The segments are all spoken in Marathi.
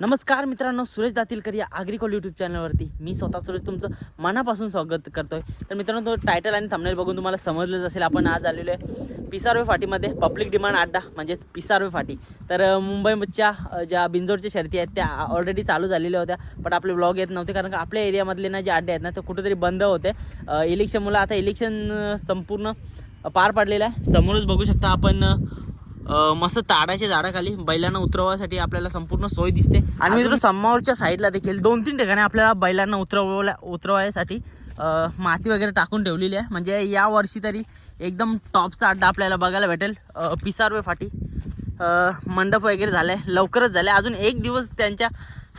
नमस्कार मित्रांनो सुरेश दातीलकर या आग्रिकॉल यूट्यूब चॅनलवरती मी स्वतः सुरेश तुमचं मनापासून स्वागत करतोय. तर मित्रांनो तो टायटल आणि थंबनेल बघून तुम्हाला समजलंच असेल आपण आज आलेलो आहे पिसारवे फाटीमध्ये पब्लिक डिमांड अड्डा म्हणजेच पिसारवे फाटी. तर मुंबईच्या ज्या बिंजोडच्या शर्ती आहेत त्या ऑलरेडी चालू झालेल्या होत्या पण आपले ब्लॉग येत नव्हते कारण का आपल्या एरियामधले ना जे अड्डे आहेत ना ते कुठेतरी बंद होते. इलेक्शनमुळे आता इलेक्शन संपूर्ण पार पडलेलं आहे. समोरच बघू शकता आपण मस्त ताडाच्या झाडाखाली बैलांना उतरवायसाठी आपल्याला संपूर्ण सोय दिसते. आणि मित्र समोरच्या साईडला देखील दोन तीन ठिकाणी आपल्याला बैलांना उतरवल्या उतरवायसाठी माती वगैरे टाकून ठेवलेली आहे. म्हणजे या वर्षी तरी एकदम टॉपचा अड्डा आपल्याला बघायला भेटेल. पिसारवे फाटी. मंडप वगैरे झालं आहे लवकरच झालं आहे अजून एक दिवस त्यांच्या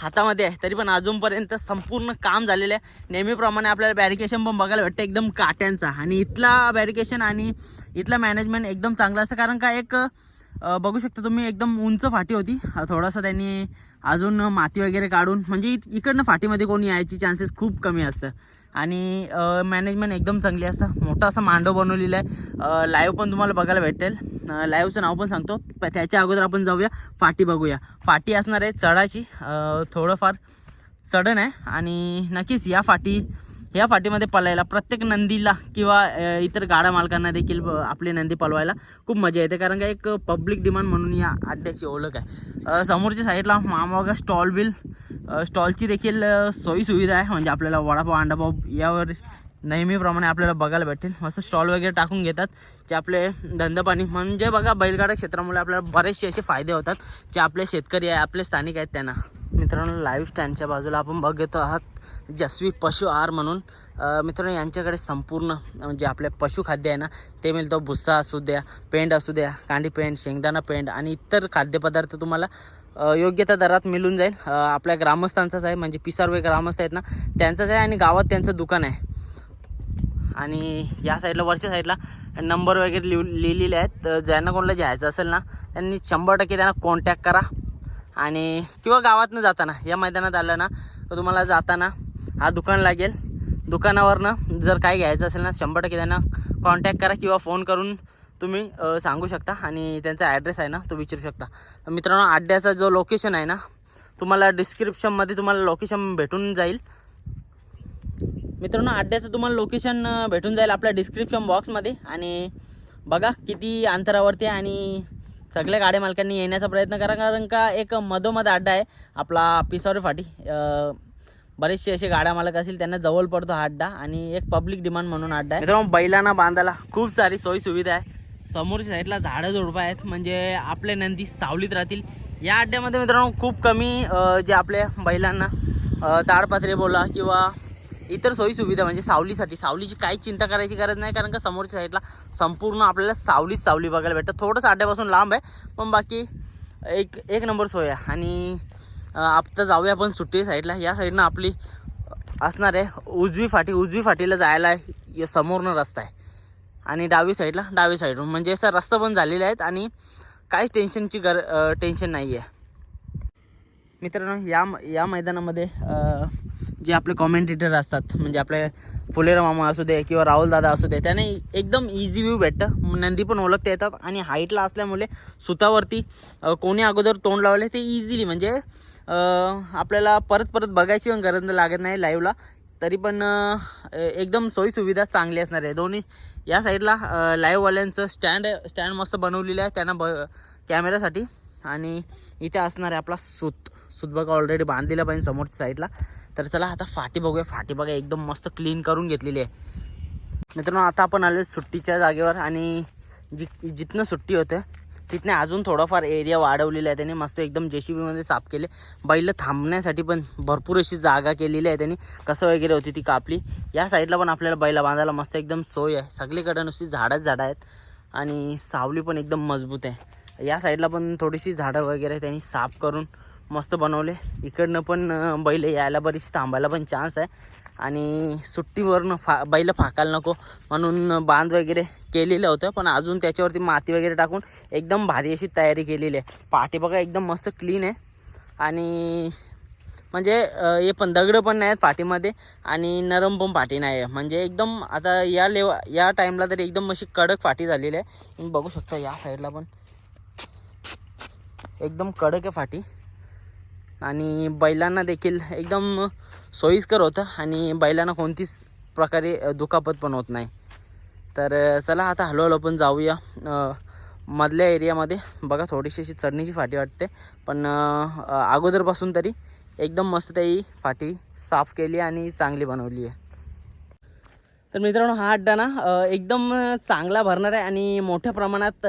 हातामध्ये आहे. तरी पण अजूनपर्यंत संपूर्ण काम झालेलं आहे. नेहमीप्रमाणे आपल्याला बॅरिकेशन पण बघायला भेटतं. एकदम काट्यांचा. आणि इथला बॅरिकेशन आणि इथला मॅनेजमेंट एकदम चांगला असतं. कारण का एक बघू शकता तुम्ही एकदम उंच फाटी होती. थोडासा त्यांनी अजून माती वगैरे काढून म्हणजे इकडनं फाटीमध्ये कोणी यायची चान्सेस खूप कमी असतं आणि मॅनेजमेंट एकदम चांगली असतं. मोठा असा मांडव बनवलेला आहे. लाईव्ह पण तुम्हाला बघायला भेटेल. लाईव्हचं नाव पण सांगतो. त्याच्या अगोदर आपण जाऊया. फाटी बघूया. फाटी असणार आहे चढाची. थोडंफार चढण आहे. आणि नक्कीच या फाटी या फाटीमध्ये पळायला प्रत्येक नंदीला किंवा इतर गाडा मालकांना देखील आपली नंदी पळवायला खूप मजा येते. कारण का एक पब्लिक डिमांड म्हणून या अड्ड्याची ओळख आहे. समोरच्या साईडला मामागा स्टॉल बिल स्टॉलची देखील सोयीसुविधा आहे. म्हणजे आपल्याला वडापाव अंडापाव यावर नेहमीप्रमाणे आपल्याला बघायला भेटेल मस्त स्टॉल वगैरे टाकून घेतात जे आपले धंदापाणी म्हणजे बघा बैलगाडा क्षेत्रामुळे आपल्याला बरेचसे असे फायदे होतात जे आपले शेतकरी आहे आपले स्थानिक आहेत त्यांना. मित्रांनो लाईव्ह स्टँडच्या बाजूला आपण बघतो आहात जस्वी पशु आहार म्हणून. मित्रांनो यांच्याकडे संपूर्ण म्हणजे आपले पशुखाद्य आहे ना ते मिळतं. भुस्सा असू द्या पेंड असू द्या कांडी पेंड शेंगदाणा पेंड आणि इतर खाद्यपदार्थ तुम्हाला योग्य त्या दरात मिळून जाईल. आपल्या ग्रामस्थांचाच आहे म्हणजे पिसारवे ग्रामस्थ आहेत ना त्यांचंच आहे आणि गावात त्यांचं दुकान आहे. आणि या साईडला वरच्या साईडला नंबर वगैरे लिहू लिहिलेले आहेत. तर ज्यांना कोणाला जायचं असेल ना त्यांनी शंभर टक्के त्यांना कॉन्टॅक्ट करा. आणि किंवा गावातनं जाताना या मैदानात आलं ना तर तुम्हाला जाताना हा दुकान लागेल. दुकानावरनं जर काय घ्यायचं असेल ना शंभर टक्के त्यांना कॉन्टॅक्ट करा किंवा फोन करून तुम्ही सांगू शकता आणि त्यांचा ॲड्रेस आहे ना तो विचारू शकता. तर मित्रांनो आड्याचा जो लोकेशन आहे ना तुम्हाला डिस्क्रिप्शनमध्ये तुम्हाला लोकेशन भेटून जाईल. मित्रांनो अड्ड्याचं तुम्हाला लोकेशन भेटून जाईल आपल्या डिस्क्रिप्शन बॉक्समध्ये आणि बघा किती अंतरावरती आणि सगळ्या गाड्या मालकांनी येण्याचा प्रयत्न करा कारण का एक मधोमध अड्डा आहे. आपला पिसावरी फाटी. बरेचसे असे गाड्या मालक असतील त्यांना जवळ पडतो हा अड्डा आणि एक पब्लिक डिमांड म्हणून अड्डा आहे. मित्रांनो बैलांना बांधायला खूप सारी सोयी सुविधा आहे. समोरच्या साईडला झाडं झुडपं आहेत म्हणजे आपले नंदी सावलीत राहतील. या अड्ड्यामध्ये मित्रांनो खूप कमी जे आपल्या बैलांना ताडपत्रे बोला किंवा इतर सोयी सुविधा म्हणजे सावलीसाठी. सावलीची काही चिंता करायची गरज नाही कारण का समोरच्या साईडला संपूर्ण आपल्याला सावलीच सावली बघायला भेटतं थोडंसं अड्ड्यापासून लांब आहे पण बाकी एक एक नंबर सोय आहे. आणि आता जाऊया आपण सुट्टी साईडला या साईडनं आपली असणार आहे उजवी फाटी. उजवी फाटीला जायला समोरनं रस्ता आहे. आणि डावी साईडला डावी साईडून म्हणजे असं रस्ता पण झालेले आहेत आणि काहीच टेन्शनची गर टेन्शन नाही आहे मित्रांनो या या मैदानामध्ये जे आपले कॉमेंटेटर असतात म्हणजे आपले फुलेरा मामा असू दे किंवा राहुल दादा असू दे त्याने एकदम इझी व्ह्यू भेटतं. नंदी पण ओळखता येतात आणि हाईटला असल्यामुळे सुतावरती कोणी अगोदर तोंड लावले ते इझिली म्हणजे आपल्याला परत परत बघायची पण गरज लागत नाही लाईव्हला तरी पण एकदम सोयीसुविधा चांगली असणार आहे. दोन्ही या साईडला लाईव्हवाल्यांचं स्टँड स्टँड मस्त बनवलेलं आहे त्यांना ब कॅमेऱ्यासाठी आणि इथे असणार आहे आपला सूत. सूत बघा ऑलरेडी बांधलेला पाहिजे समोरच्या साईडला तर चला आता फाटी बघूया. फाटी बघा एकदम मस्त क्लीन करून घेतलेली आहे. मित्रांनो आता आपण आलो सुट्टीच्या जागेवर आणि जि जिथनं सुट्टी होते तिथने अजून थोडाफार एरिया वाढवलेला आहे त्याने. मस्त एकदम जे सी बीमध्ये साफ केले. बैल थांबण्यासाठी पण भरपूर अशी जागा केलेली आहे त्यांनी. कसं वगैरे होती ती कापली. या साईडला पण आपल्याला बैला बांधायला मस्त एकदम सोय आहे. सगळीकडे नुसती झाडंच झाडं आहेत. आणि सावली पण एकदम मजबूत आहे. या साईडला पण थोडीशी झाडं वगैरे त्यांनी साफ करून मस्त बनवले. इकडनं पण बैल यायला बरीचशी थांबायला पण चान्स आहे. आणि सुट्टीवरनं फा बैल फाकायला नको म्हणून बांध वगैरे केलेलं होतं पण अजून त्याच्यावरती माती वगैरे टाकून एकदम भारी अशी तयारी केलेली आहे. पाठी बघा एकदम मस्त क्लीन आहे. आणि म्हणजे हे पण दगडं पण नाही आहेत पाठीमध्ये आणि नरम पण पाठी नाही आहे म्हणजे एकदम आता या लेव या टाईमला तरी एकदम अशी कडक फाटी झालेली आहे. तुम्ही बघू शकता या साईडला पण. एकदम कडक आहे फाटी. आणि बैलांना देखील एकदम सोयीस्कर होतं आणि बैलांना कोणतीच प्रकारे दुखापत पण होत नाही. तर चला आता हळूहळू पण जाऊया मधल्या एरियामध्ये. बघा थोडीशी अशी चढणीची फाटी वाटते. पण अगोदरपासून तरी एकदम मस्त त्याही फाटी साफ केली आणि चांगली बनवली आहे. तर मित्रांनो हा अड्डा ना एकदम चांगला भरणार आहे आणि मोठ्या प्रमाणात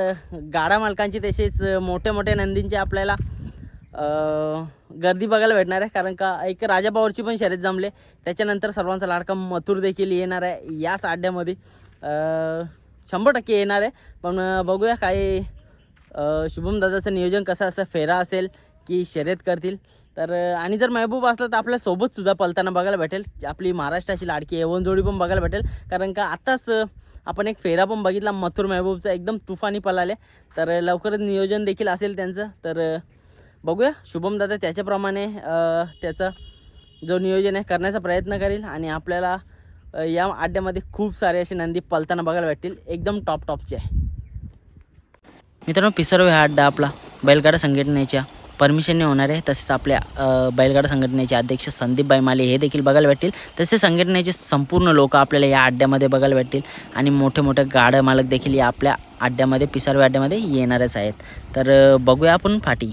गाडा मालकांची तसेच मोठ्या मोठ्या नंदींचे आपल्याला गर्दी बघायला भेटणार आहे. कारण का एक राजाबावरची पण शर्यत जमले. त्याच्यानंतर सर्वांचा लाडका मथुर देखील येणार आहे याच अड्ड्यामध्ये. शंभर टक्के येणार आहे. पण बघूया काही शुभम दादाचं नियोजन कसं असं फेरा असेल की शर्यत करतील. तर आणि जर महबूब असला तर आपल्या सोबतसुद्धा पलताना बघायला भेटेल. आपली महाराष्ट्राची लाडकी एवन जोडी पण बघायला भेटेल. कारण का आत्ताच आपण एक फेरा पण बघितला मथुर महबूबचा. एकदम तुफानी पलाले तर लवकरच नियोजन देखील असेल त्यांचं. तर बघूया. शुभम दादा त्याच्याप्रमाणे त्याचं जो नियोजन आहे करण्याचा प्रयत्न करेल. आणि आपल्याला या अड्ड्यामध्ये खूप सारे असे नंदी पलताना बघायला भेटतील. एकदम टॉप टॉपचे आहे मित्रांनो पिसरव हा अड्डा आपला बैलगाडा संघटनेच्या परमिशनने होणार आहे. तसेच आपल्या बैलगाडा संघटनेचे अध्यक्ष संदीप माले हे देखील बघायला भेटतील. तसेच संघटनेचे संपूर्ण लोक आपल्याला या अड्ड्यामध्ये बघायला भेटतील. आणि मोठे मोठे गाड्या मालक देखील या आपल्या अड्ड्यामध्ये पिसारवे अड्ड्यामध्ये येणारच आहेत. तर बघूया आपण फाटी.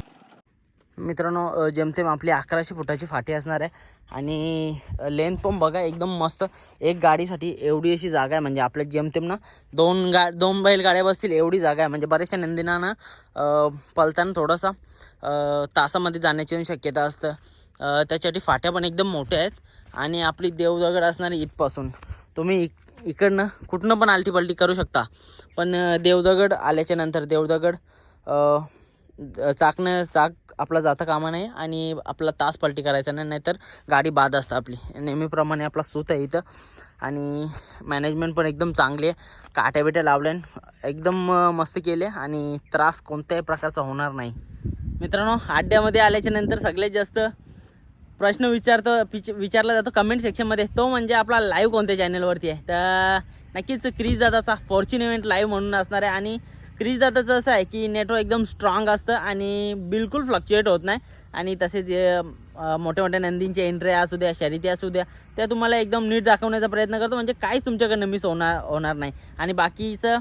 मित्रांनो जेमतेम आपली अकराशे फुटाची फाटी असणार आहे. आणि लेंथ पण बघा एकदम मस्त. एक गाडीसाठी एवढी अशी जागा आहे. म्हणजे आपल्या जेमतेम ना दोन गा दोन बैलगाड्या बसतील एवढी जागा आहे. म्हणजे बऱ्याचशा नंदिनानं पलताना थोडासा तासामध्ये जाण्याची शक्यता असतं. त्याच्यासाठी फाट्या पण एकदम मोठ्या आहेत. आणि आपली देवदगड असणारी इथपासून. तुम्ही इक इकडनं कुठनं पण आलटी पलटी करू शकता. पण देवदगड आल्याच्यानंतर देवदगड चाकणं चाक आपला जाता कामा नये आणि आपला तास पलटी करायचा नाही नाहीतर गाडी बाद असतं आपली. नेहमीप्रमाणे आपला सूत आहे इथं आणि मॅनेजमेंट पण एकदम चांगली आहे. काट्या बिट्या एकदम मस्त केले आणि त्रास कोणत्याही प्रकारचा होणार नाही. मित्रांनो आड्ड्यामध्ये आल्याच्यानंतर सगळ्यात जास्त प्रश्न विचारतो पिच विचारला जातो कमेंट सेक्शनमध्ये तो म्हणजे आपला लाईव्ह कोणत्या चॅनलवरती आहे? तर नक्कीच क्रीज दादाचा फॉर्च्युन इव्हेंट लाईव्ह म्हणून असणार आहे आणि क्रीज दाताचं असं आहे की नेटवर्क एकदम स्ट्रॉंग असतं आणि बिलकुल फ्लक्च्युएट होत नाही. आणि तसेच मोठ्या मोठ्या नंदींचे एंट्री असू द्या शर्यती असू द्या त्या तुम्हाला एकदम नीट दाखवण्याचा प्रयत्न करतो. म्हणजे काहीच तुमच्याकडनं मिस होणार होणार नाही. आणि बाकीचं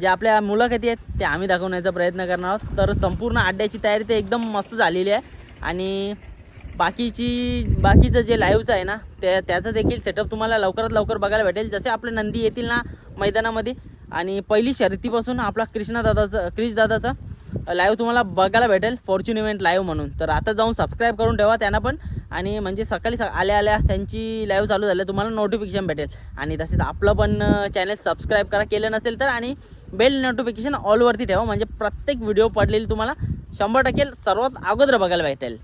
जे आपल्या मुलाखती आहेत ते आम्ही दाखवण्याचा प्रयत्न करणार आहोत. तर संपूर्ण अड्ड्याची तयारी ते एकदम मस्त झालेली आहे. आणि बाकीची बाकीचं जे लाईव्हचं आहे ना त्या त्याचं देखील सेटअप तुम्हाला लवकरात लवकर बघायला भेटेल. जसे आपले नंदी येतील ना मैदानामध्ये आणि पहिली शर्यतीपासून आपला कृष्णादादाचा क्रिश लाईव्ह तुम्हाला बघायला भेटेल. फॉर्च्यून इव्हेंट लाईव्ह म्हणून. तर आता जाऊन सबस्क्राईब करून ठेवा त्यांना पण. आणि म्हणजे सकाळी सक आल्या आल्या त्यांची लाईव्ह चालू झाल्या तुम्हाला नोटिफिकेशन भेटेल. आणि तसेच आपलं पण चॅनल सबस्क्राईब करा. केलं नसेल तर आणि बेल नोटिफिकेशन ऑलवरती ठेवा. म्हणजे प्रत्येक व्हिडिओ पडलेली तुम्हाला शंभर टक्के सर्वात अगोदर बघायला भेटेल.